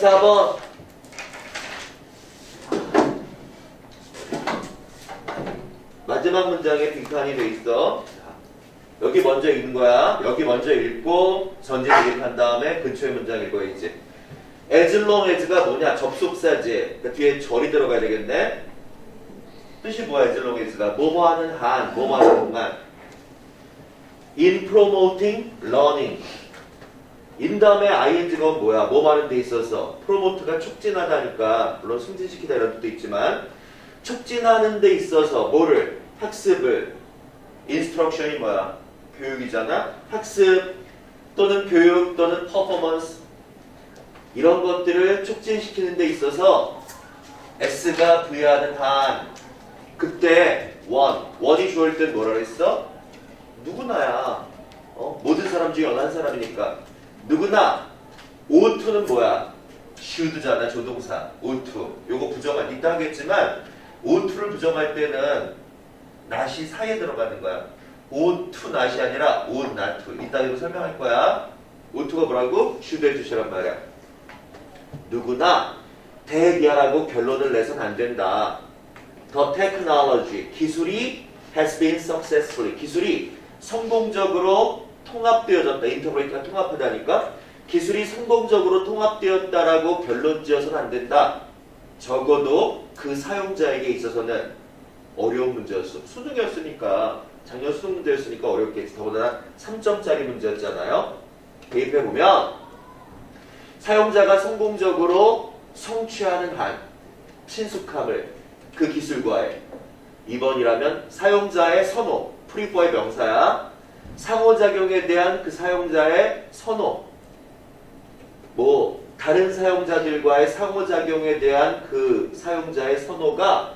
4번. 마지막 문장에 빈칸이 돼 있어. 자, 여기 먼저 읽는 거야. 여기 먼저 읽고 전제 대입한 다음에 근처의 문장 읽어야지. as long as가 뭐냐? 접속사지. 그 뒤에 절이 들어가야 되겠네. 뜻이 뭐야? as long as가 뭐뭐 하는 한, 뭐뭐 하는 동안. in promoting learning. 다음에 ing가 뭐야? 뭐 하는 데 있어서 promote가 촉진하다니까 물론 승진시키다 이런 뜻도 있지만 촉진하는 데 있어서 뭐를? 학습을 instruction이 뭐야? 교육이잖아. 학습 또는 교육 또는 퍼포먼스 이런 것들을 촉진시키는 데 있어서 S가 부여하는 한 그때 원 원이 주어질 땐 뭐라 그랬어? 누구나야 어? 모든 사람 중에 어느 한 사람이니까 누구나 O2는 뭐야? should잖아 조동사. O2 요거 부정할 이따 하겠지만 O2를 부정할 때는 not이 사이에 들어가는 거야. O2 not이 아니라 to 이따 이거 설명할 거야. O2가 뭐라고? should 해주시란 말이야. 누구나 대기하라고 결론을 내선 안 된다. The technology 기술이 has been successfully 기술이 성공적으로 통합되어졌다. 인터브레이트가 통합하다니까 기술이 성공적으로 통합되었다라고 결론 지어서는 안 된다. 적어도 그 사용자에게 있어서는 어려운 문제였어. 수능이었으니까 작년 수능 문제였으니까 어렵겠지. 더군다나 3점짜리 문제였잖아요. 대입해 보면 사용자가 성공적으로 성취하는 한 친숙함을 그 기술과의 2번이라면 사용자의 선호, 프리퍼의 명사야. 상호작용에 대한 그 사용자의 선호. 뭐 다른 사용자들과의 상호작용에 대한 그 사용자의 선호가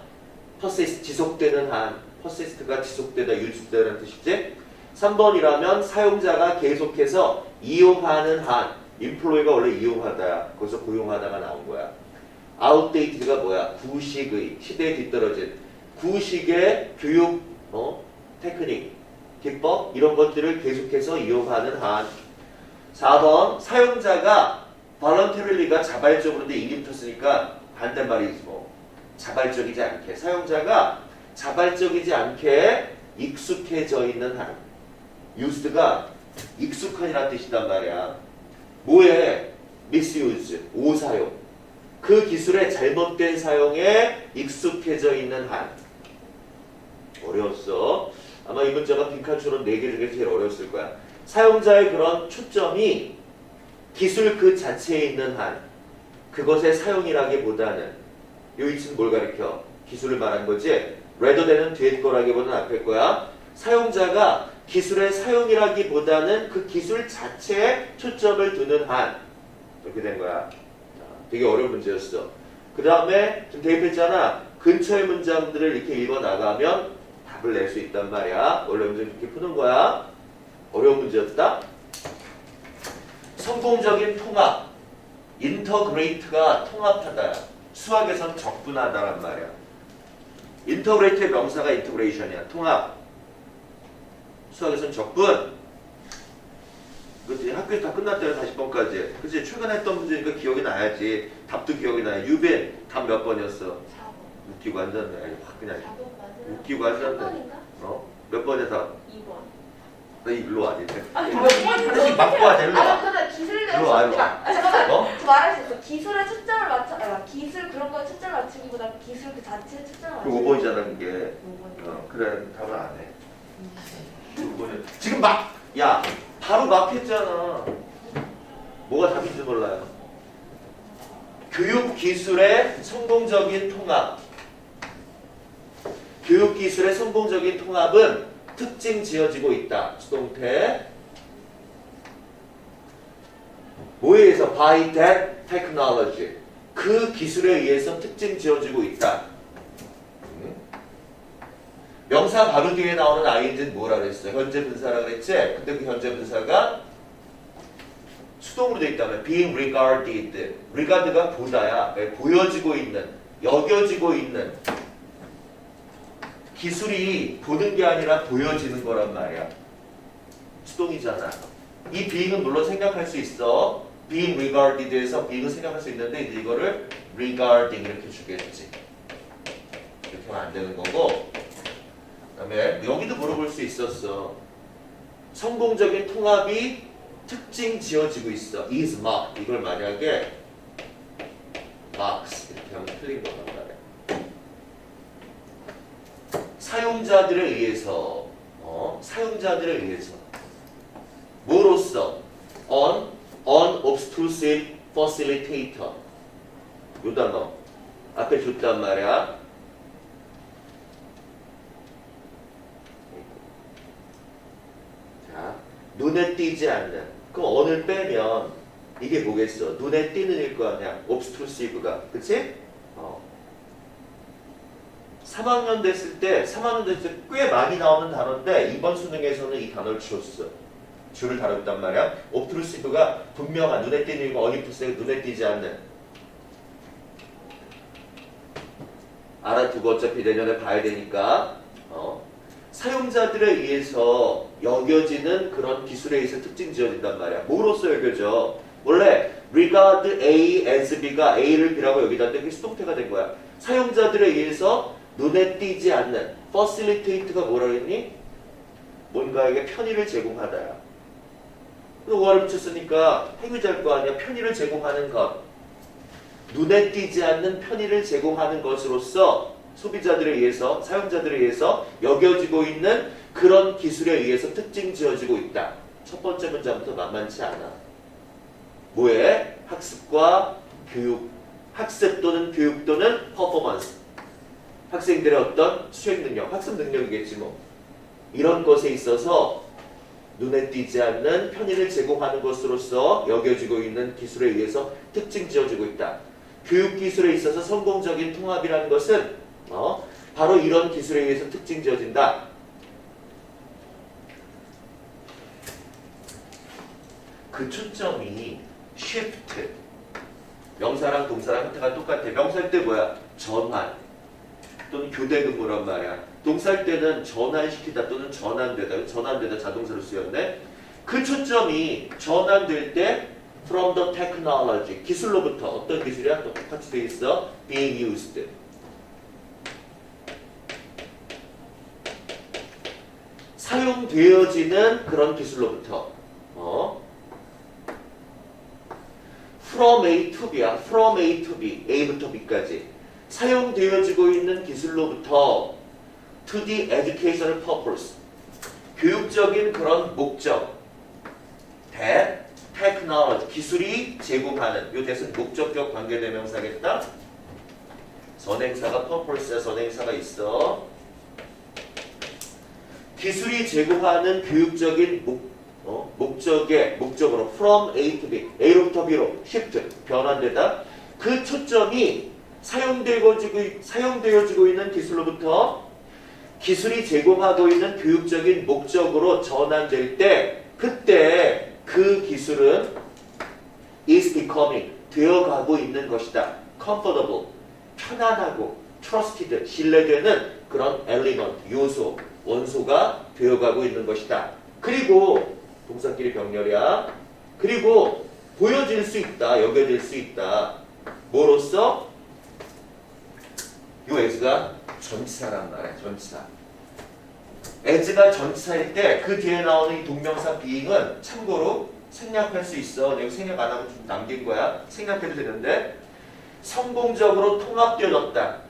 퍼시스트 지속되는 한 퍼시스트가 지속되다 유지되다는 뜻이지. 3번이라면 사용자가 계속해서 이용하는 한 인플로이가 원래 이용하다 거기서 고용하다가 나온 거야. 아웃데이트가 뭐야? 구식의 시대에 뒤떨어진 구식의 교육 어? 테크닉 기법 이런 것들을 계속해서 이용하는 한 4번 사용자가 voluntary가 자발적으로인데 인기 붙었으니까 반대말이지 뭐. 자발적이지 않게. 사용자가 자발적이지 않게 익숙해져 있는 한. used가 익숙한이라는 뜻이단 말이야. 뭐에? misuse 오사용. 그 기술의 잘못된 사용에 익숙해져 있는 한. 어려웠어. 아마 이 문제가 빈칸처럼 4개 중에 제일 어려웠을 거야. 사용자의 그런 초점이 기술 그 자체에 있는 한 그것의 사용이라기보다는 요 이치는 뭘 가리켜? 기술을 말한 거지? than은 뒤에 거라기보다는 앞에 거야. 사용자가 기술의 사용이라기보다는 그 기술 자체에 초점을 두는 한 이렇게 된 거야. 되게 어려운 문제였어. 그 다음에 좀 대입했잖아. 근처의 문장들을 이렇게 읽어 나가면 답을 낼 수 있단 말이야. 원래 문제 이렇게 푸는 거야. 어려운 문제였다. 성공적인 통합. 인터그레이트가 통합하다. 수학에선 적분하다란 말이야. 인터그레이트의 명사가 인터그레이션이야. 통합. 수학에선 적분. 그치 학교 다 끝났대요 40번까지 그치 최근에 했던 문제니까 기억이 나야지 답도 기억이 나요 유빈 답몇 번이었어 4번. 웃기고 앉았네 아니 확 그냥 4번 맞아요. 웃기고 3번인가? 어? 몇 답? 2번. 너 일로 와 니네 아니, 하나씩 맞고 하자 일로 아, 와 근데 기술에 일로 와, 일로 와. 아, 잠깐만. 어? 저 말할 수 있어. 기술에 초점을 맞춰, 아, 기술 그런 거에 초점을 맞추기보다 기술 그 자체에 초점을 그 맞추기. 5번이잖아 그게 5번. 어, 그래 답을 안해 5번이 지금 막 야 바로 막 했잖아 뭐가 답인지 몰라요 교육 기술의 성공적인 통합 교육기술의 성공적인 통합은 특징 지어지고 있다 수동태 뭐에 의해서 by that technology 그 기술에 의해서 특징 지어지고 있다 음? 명사 바로 뒤에 나오는 ing는 뭐라 그랬어? 현재 분사라 그랬지? 근데 그 현재 분사가 수동으로 돼 있다면 being regarded regard가 보다야 왜? 보여지고 있는 여겨지고 있는 기술이 보는 게 아니라 보여지는 거란 말이야 수동이잖아 이 being은 물론 생각할 수 있어 being regarded에서 being을 생각할 수 있는데 이거를 regarding 이렇게 주겠지. 이렇게 하면 안 되는 거고. 그 다음에 여기도 물어볼 수 있었어. 성공적인 통합이 특징 지어지고 있어. is mark 이걸 만약에 marks 이렇게 하면 틀린 거란 말이야. 사용자들에 의해서 어? 사용자들에 의해서 뭐로서 on unobtrusive facilitator 요 단어 앞에 줬단 말이야. 자, 눈에 띄지 않는. 그럼 언을 빼면 이게 뭐겠어? 눈에 띄는 일 거 아니야? obtrusive가. 그치? 어. 3학년 됐을 때, 3학년 됐을 때 꽤 많이 나오는 단어인데 이번 수능에서는 이 단어를 줬어. 줄을 다뤘단 말이야. obtrusive가 분명한 눈에 띄는 일과 unobtrusive 눈에 띄지 않는. 알아두고 어차피 내년에 봐야 되니까. 어. 사용자들에 의해서 여겨지는 그런 기술에 의해서 특징 지어진단 말이야. 뭐로서 여겨져? 원래 regard A as B가 A를 B라고 여기다 는데 그게 수동태가 된 거야. 사용자들에 의해서 눈에 띄지 않는 facilitate가 뭐라 그랬니? 뭔가에게 편의를 제공하다야. 오화를 붙였으니까 해규자일 거 아니야. 편의를 제공하는 것. 눈에 띄지 않는 편의를 제공하는 것으로서 소비자들에 의해서 사용자들에 의해서 여겨지고 있는 그런 기술에 의해서 특징 지어지고 있다. 첫 번째 문장부터 만만치 않아. 뭐에? 학습과 교육, 학습 또는 교육 또는 퍼포먼스. 학생들의 어떤 수행 능력, 학습 능력이겠지 뭐. 이런 것에 있어서 눈에 띄지 않는 편의를 제공하는 것으로서 여겨지고 있는 기술에 의해서 특징 지어지고 있다. 교육 기술에 있어서 성공적인 통합이라는 것은 어, 바로 이런 기술에 의해서 특징 지어진다. 그 초점이 shift 명사랑 동사랑 형태가 똑같아. 명사일 때 뭐야? 전환 또는 교대 근무란 말이야. 동사일 때는 전환시키다 또는 전환되다. 전환되다 자동사로 쓰였네. 그 초점이 전환될 때 from the technology 기술로부터 어떤 기술이야? 똑같이 돼 있어. being used 사용되어지는 그런 기술로부터 어? from A to B야. from A to B, A부터 B까지 사용되어지고 있는 기술로부터 to the educational purpose 교육적인 그런 목적 that technology 기술이 제공하는 요 대신 목적격 관계대명사겠다. 선행사가 purpose야 선행사가 있어. 기술이 제공하는 교육적인 목, 어, 목적의 목적으로 from A to B, A로부터 B로 shift 변환되다. 그 초점이 사용되어지고 사용되어지고 있는 기술로부터 기술이 제공하고 있는 교육적인 목적으로 전환될 때 그때 그 기술은 is becoming 되어가고 있는 것이다. comfortable 편안하고 trusted 신뢰되는 그런 element 요소 원소가 되어가고 있는 것이다. 그리고 동사끼리 병렬이야. 그리고 보여질 수 있다. 여겨질 수 있다. 뭐로써? 요 as가 전치사란 말이야. 전치사. as가 전치사일 때 그 뒤에 나오는 이 동명사 being은 참고로 생략할 수 있어. 내가 생략 안 하고 좀 남긴 거야. 생략해도 되는데 성공적으로 통합되어졌다.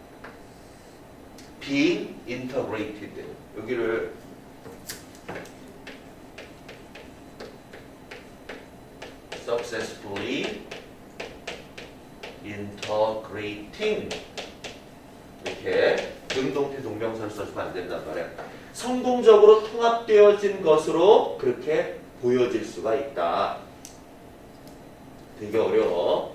being integrated. 여기를 successfully integrating 이렇게 능동태 동명사를 써주면 안 된단 말이야. 성공적으로 통합되어진 것으로 그렇게 보여질 수가 있다. 되게 어려워.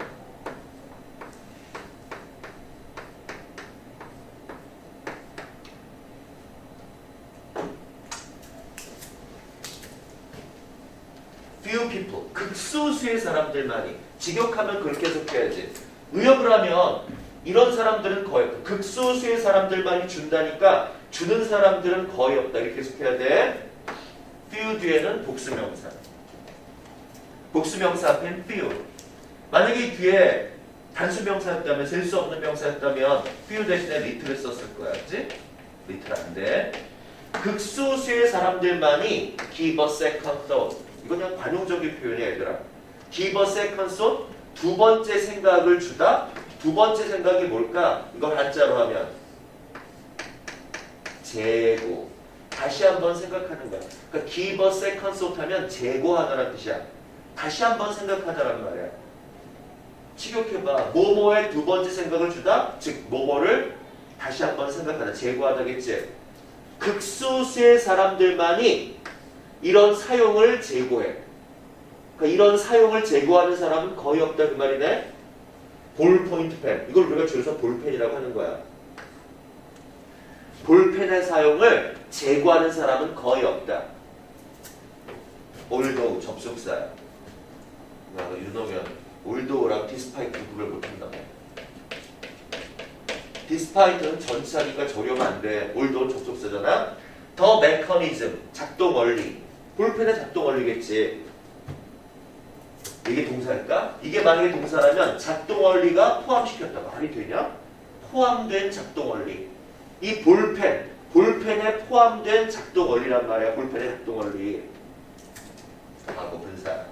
few 극소수의 사람들만이 직역하면 그렇게 해석해야지 의역을 하면 이런 사람들은 거의 없다 극소수의 사람들만이 준다니까 주는 사람들은 거의 없다 이렇게 해석해야 돼 few 뒤에는 복수명사 복수명사 앞엔 few. 만약에 이 뒤에 단수명사였다면 셀 수 없는 명사였다면 few 대신에 little을 썼을 거야, 그지? little 안 돼. 극소수의 사람들만이 give a second thought. 이건 그냥 관용적인 표현이야, 얘들아. give a second thought. 두 번째 생각을 주다. 두 번째 생각이 뭘까? 이걸 한자로 하면 재고. 다시 한번 생각하는 거야. 그러니까 give a second thought 하면 재고하다라는 뜻이야. 다시 한번 생각하다라는 말이야. 직역해봐. 뭐뭐의 두 번째 생각을 주다. 즉 뭐뭐를 다시 한번 생각하다. 재고하다겠지. 극소수의 사람들만이 이런 사용을 재고해. 그러니까 이런 사용을 재고하는 사람은 거의 없다 그 말이네. 볼 포인트 펜. 이걸 우리가 줄여서 볼펜이라고 하는 거야. 볼펜의 사용을 재고하는 사람은 거의 없다. 올도우 접속사야. 나 윤호면 올도우랑 디스파이트 구별 못한다고. 디스파이트는 전치사니까 저렴 안 돼. 올도우는 접속사잖아. 더 메커니즘 작동 원리. 볼펜의 작동 원리겠지. 이게 동사일까? 이게 만약에 동사라면 작동 원리가 포함시켰다. 말이 되냐? 포함된 작동 원리. 이 볼펜, 볼펜에 포함된 작동 원리란 말이야. 볼펜의 작동 원리. 하고 분사.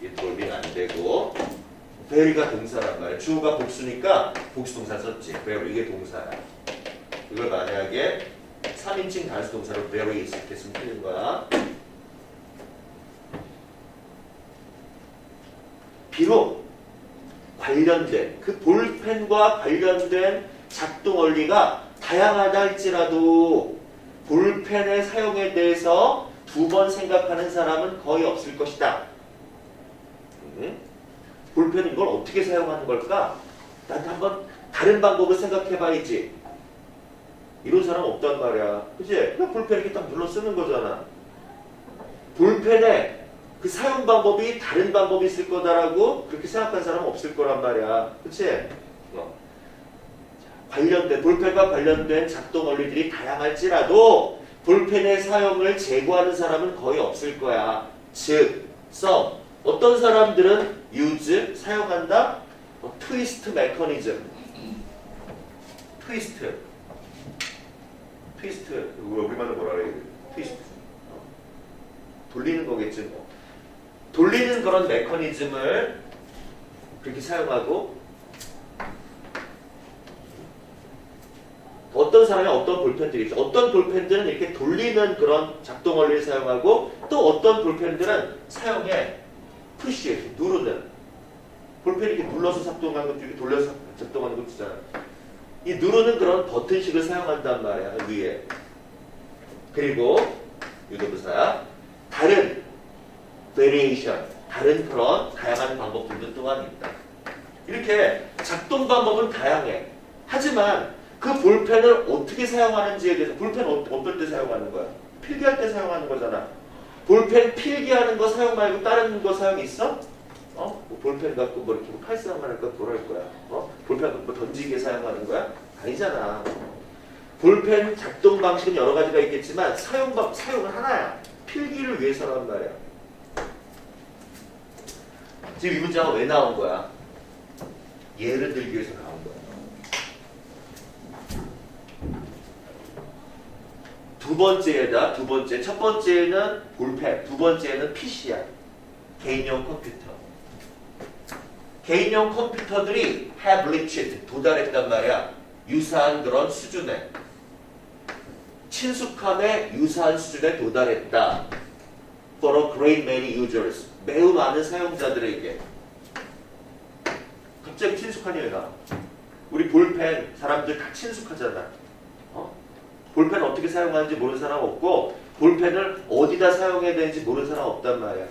이게 돌리면 안 되고 베리가 동사란 말이야. 주어가 복수니까 복수 동사 썼지. 베리 이게 동사야. 이걸 만약에 3인칭 단수 동사로 very 쓰면 되는 거야. 비록 관련된 그 볼펜과 관련된 작동 원리가 다양하다 할지라도 볼펜의 사용에 대해서 두 번 생각하는 사람은 거의 없을 것이다. 음? 볼펜은 이걸 어떻게 사용하는 걸까? 난 한번 다른 방법을 생각해 봐야지. 이런 사람 없단 말이야. 그치? 그냥 볼펜 이렇게 딱 눌러 쓰는 거잖아. 볼펜에 그 사용 방법이 다른 방법이 있을 거다라고 그렇게 생각한 사람은 없을 거란 말이야. 그치? 어. 자, 관련된, 볼펜과 관련된 작동 원리들이 다양할지라도 볼펜의 사용을 제고하는 사람은 거의 없을 거야. 즉, 써. 어떤 사람들은 use, 사용한다? 어, 트위스트 메커니즘. 트위스트. 트위스트 우리 우리말로 뭐라 그래? 트위스트 어. 돌리는 거겠지 뭐. 돌리는 그런 메커니즘을 그렇게 사용하고 어떤 사람이 어떤 볼펜들이 있어. 어떤 볼펜들은 이렇게 돌리는 그런 작동 원리를 사용하고 또 어떤 볼펜들은 사용해 푸시 누르는 볼펜 이렇게 눌러서 작동하는 것도 이렇게 돌려서 작동하는 것도 있잖아. 이 누르는 그런 버튼식을 사용한단 말이야 위에 그리고 유도부사야 다른 variation 다른 그런 다양한 방법들도 또한 있다 이렇게 작동 방법은 다양해 하지만 그 볼펜을 어떻게 사용하는지에 대해서 볼펜 어, 어떨 때 사용하는 거야 필기할 때 사용하는 거잖아 볼펜 필기하는 거 사용 말고 다른 거 사용 있어? 어? 뭐 볼펜 갖고 뭐 이렇게 뭐 칼싸움 할까 뭐랄 거야? 어? 볼펜 뭐 던지기에 사용하는 거야? 아니잖아. 볼펜 작동 방식은 여러 가지가 있겠지만 사용 방 사용은 하나야. 필기를 위해서란 말이야. 지금 이 문제가 왜 나온 거야? 예를 들기 위해서 나온 거야. 두 번째에다 두 번째 첫 번째는 볼펜, 두 번째는 PC야. 개인용 컴퓨터. 개인용 컴퓨터들이 have reached 도달했단 말이야. 유사한 그런 수준에 친숙함에 유사한 수준에 도달했다. For a great many users 매우 많은 사용자들에게 갑자기 친숙한 얘가 우리 볼펜 사람들 다 친숙하잖아. 어? 볼펜 어떻게 사용하는지 모르는 사람 없고 볼펜을 어디다 사용해야 되는지 모르는 사람 없단 말이야.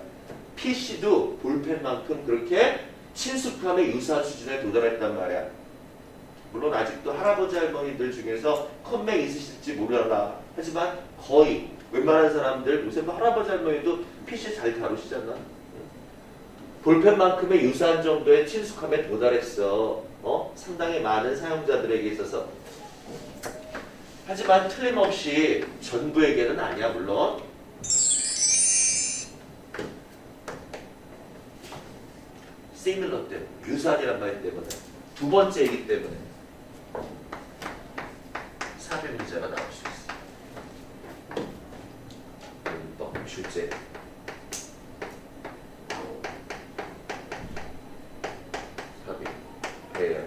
PC도 볼펜만큼 그렇게 친숙함에 유사한 수준에 도달했단 말이야. 물론 아직도 할아버지 할머니들 중에서 컴맥 있으실지 몰라. 하지만 거의 웬만한 사람들 요새 뭐 할아버지 할머니도 PC 잘 다루시잖아. 볼펜만큼의 유사한 정도의 친숙함에 도달했어. 어? 상당히 많은 사용자들에게 있어서. 하지만 틀림없이 전부에게는 아니야 물론. Similar 때문에 유사한이란 말 때문에 두 번째이기 때문에 삽입 문제가 나올 수 있어. 또 실제. 삽입 배열.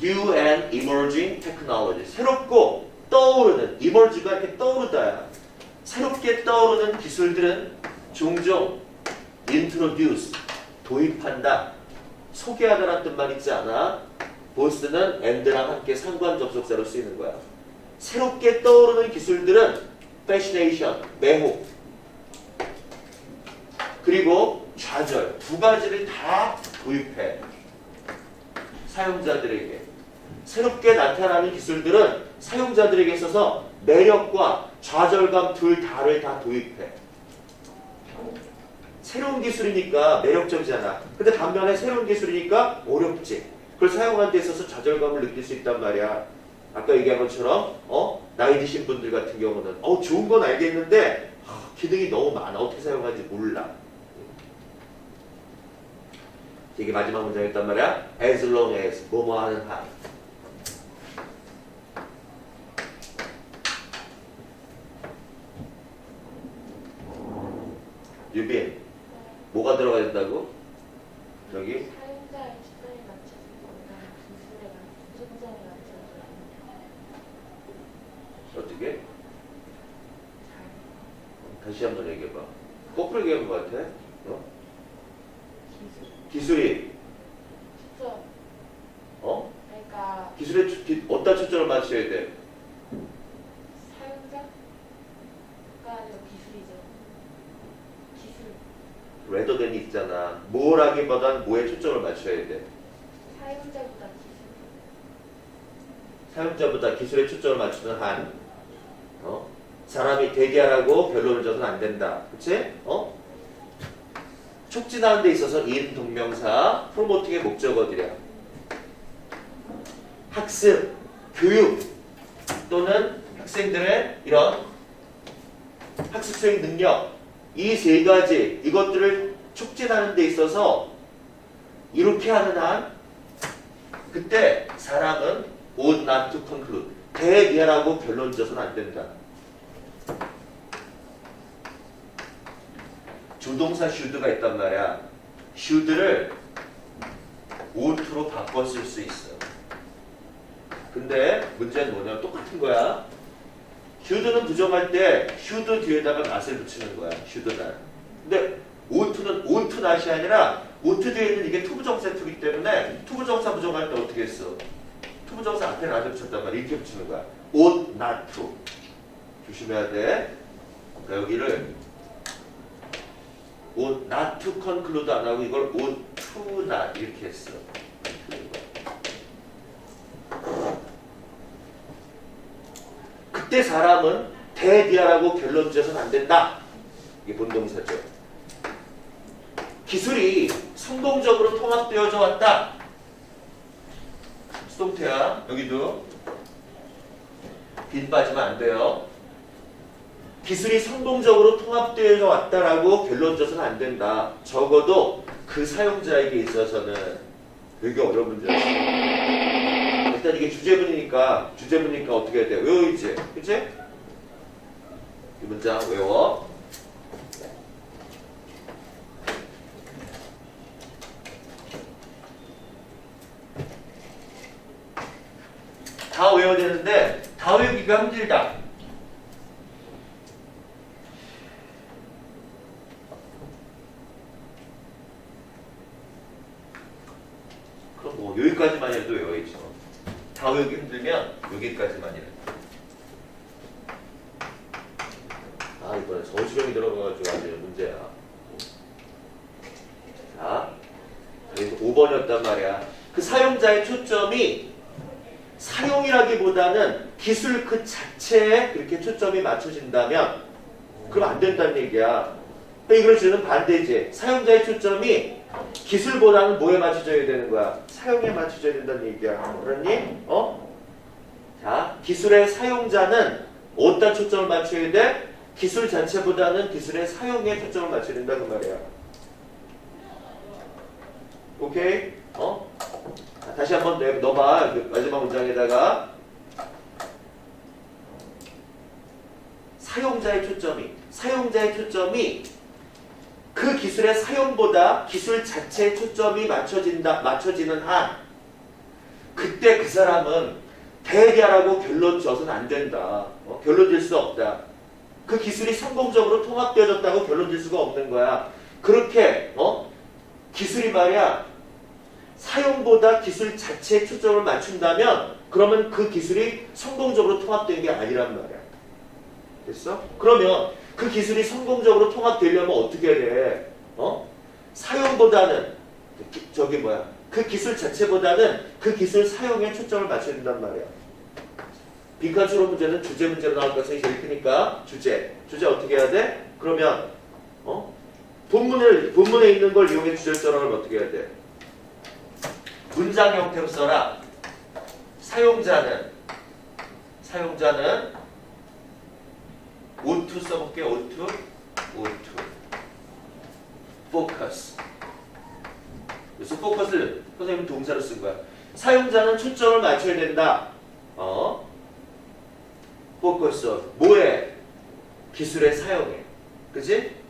New and emerging technology. 새롭고 떠오르는 emerge가 이렇게 떠오르다야. 새롭게 떠오르는 기술들은 종종 introduce 도입한다. 소개하다라는 뜻만 있지 않아. 보스는 and랑 함께 상관 접속사로 쓰이는 거야. 새롭게 떠오르는 기술들은 fascination, 매혹, 그리고 좌절 두 가지를 다 도입해. 사용자들에게 새롭게 나타나는 기술들은 사용자들에게 있어서 매력과 좌절감 둘 다를 다 도입해. 새로운 기술이니까 매력적이잖아. 근데 반면에 새로운 기술이니까 어렵지. 그걸 사용하는 데 있어서 좌절감을 느낄 수 있단 말이야. 아까 얘기한 것처럼 어 나이 드신 분들 같은 경우는 어 좋은 건 알겠는데 아, 기능이 너무 많아. 어떻게 사용하는지 몰라. 이게 마지막 문장이었단 말이야. As long as 뭐뭐 하는 한. 유빈 뭐가 들어가야 된다고? 맞춰서 어떻게? 다시 한번 얘기해봐. 거꾸로 얘기한 것 같아. 어? 기술 기술이 초점 어? 그러니까 기술에 초- 기- 어디다 초점을 맞춰야 돼? 사용자가 아니라 기술이죠 기술 rather than이 있잖아. 뭐라기보단 뭐에 초점을 맞춰야 돼. 사용자보다 기술 사용자보다 기술에 초점을 맞추는 한, 어? 사람이 대기하라고 결론을 줘서는 안 된다. 그치? 어? 촉진하는 데 있어서 인 동명사, 프로모팅의 목적어들이야. 학습, 교육 또는 학생들의 이런 학습 수행 능력 이 세 가지 이것들을 촉진하는 데 있어서 이렇게 하는 한 그때 사람은 ought not to conclude 대비하라고 결론 지어서는 안 된다. 조동사 should가 있단 말이야. should를 ough트로 바꿔 쓸 수 있어. 근데 문제는 뭐냐면 똑같은 거야. should는 부정할 때 should 뒤에다가 not을 붙이는 거야. should not. 근데 ough트는 ought not이 아니라 뒤에 있는 이게 투부정사 투기 때문에 투부정사 부정할 때 어떻게 했어? 투부정사 앞에 not을 붙였단 말이야. 이렇게 붙이는 거야. ought not to. 조심해야 돼. 그러니까 여기를 ought not to conclude 안 하고 이걸 ought to not 이렇게 했어. 그때 사람은 대비하라고 결론 지어서는 안 된다. 이게 본동사죠. 기술이 성공적으로 통합되어져 왔다. 수동태야. 여기도 빈 빠지면 안 돼요. 기술이 성공적으로 통합되어져 왔다라고 결론 지어서는 안 된다. 적어도 그 사용자에게 있어서는 되게 어려운 문제였어. 일단 이게 주제문이니까 주제문이니까 어떻게 해야 돼? 외워야지. 그치? 이 문장 외워. 다 외워야 되는데 다 외우기가 힘들다. 그럼 뭐 여기까지만 해도 외워야죠. 다 외우기 힘들면 여기까지만 이래. 아 이번에 서술형이 들어가가지고 아주 문제야. 자, 여기서 5번이었단 말이야. 그 사용자의 초점이 사용이라기보다는 기술 그 자체에 그렇게 초점이 맞춰진다면 그럼 안 된다는 얘기야. 이걸 주는 반대지. 사용자의 초점이 기술보다는 뭐에 맞춰져야 되는 거야? 사용에 맞춰져야 된다는 얘기야. 그러니? 어? 자, 기술의 사용자는 어디다 초점을 맞춰야 돼? 기술 자체보다는 기술의 사용에 초점을 맞춰야 된다 그 말이야. 오케이? 어? 자, 다시 한번 내- 넣어봐. 그 마지막 문장에다가 사용자의 초점이 사용자의 초점이 그 기술의 사용보다 기술 자체의 초점이 맞춰진다 맞춰지는 한 그때 그 사람은 대리하라고 결론 지어서는 안 된다. 어? 결론 질 수 없다. 그 기술이 성공적으로 통합되어졌다고 결론 질 수가 없는 거야. 그렇게 어? 기술이 말이야 사용보다 기술 자체에 초점을 맞춘다면 그러면 그 기술이 성공적으로 통합된 게 아니란 말이야. 됐어? 그러면 그 기술이 성공적으로 통합되려면 어떻게 해야 돼? 어? 사용보다는 기- 저기 뭐야? 그 기술 자체보다는 그 기술 사용에 초점을 맞춰야 된단 말이야. 빈칸수로 문제는 주제 문제로 나올 가능성이 제일 크니까 주제. 주제 어떻게 해야 돼? 그러면 어? 본문을 본문에 있는 걸 이용해 주절절함을 어떻게 해야 돼? 문장 형태로 써라. 사용자는 사용자는 오투 써볼게. 오투 오투 포커스 그래서 포커스를 선생님 동사로 쓴 거야. 사용자는 초점을 맞춰야 된다. 어? 포커스 뭐에 기술의 사용에 그지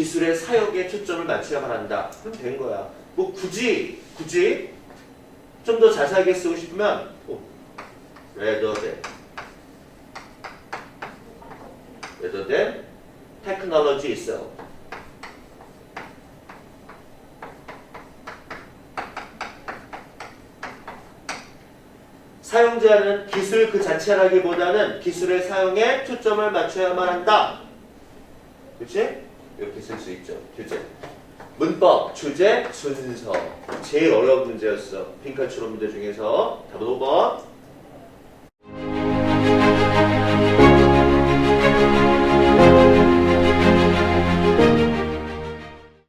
기술의 사용에 초점을 맞춰야만 한다. 그럼 된 거야. 뭐 굳이 굳이 좀 더 자세하게 쓰고 싶으면 어, rather than technology itself. 사용자는 기술 그 자체라기보다는 기술의 사용에 초점을 맞춰야만 한다. 그렇지? 이렇게 쓸 수 있죠. 주제. 문법, 주제, 순서. 제일 어려운 문제였어. 핑크추론 문제 중에서 답은 5번.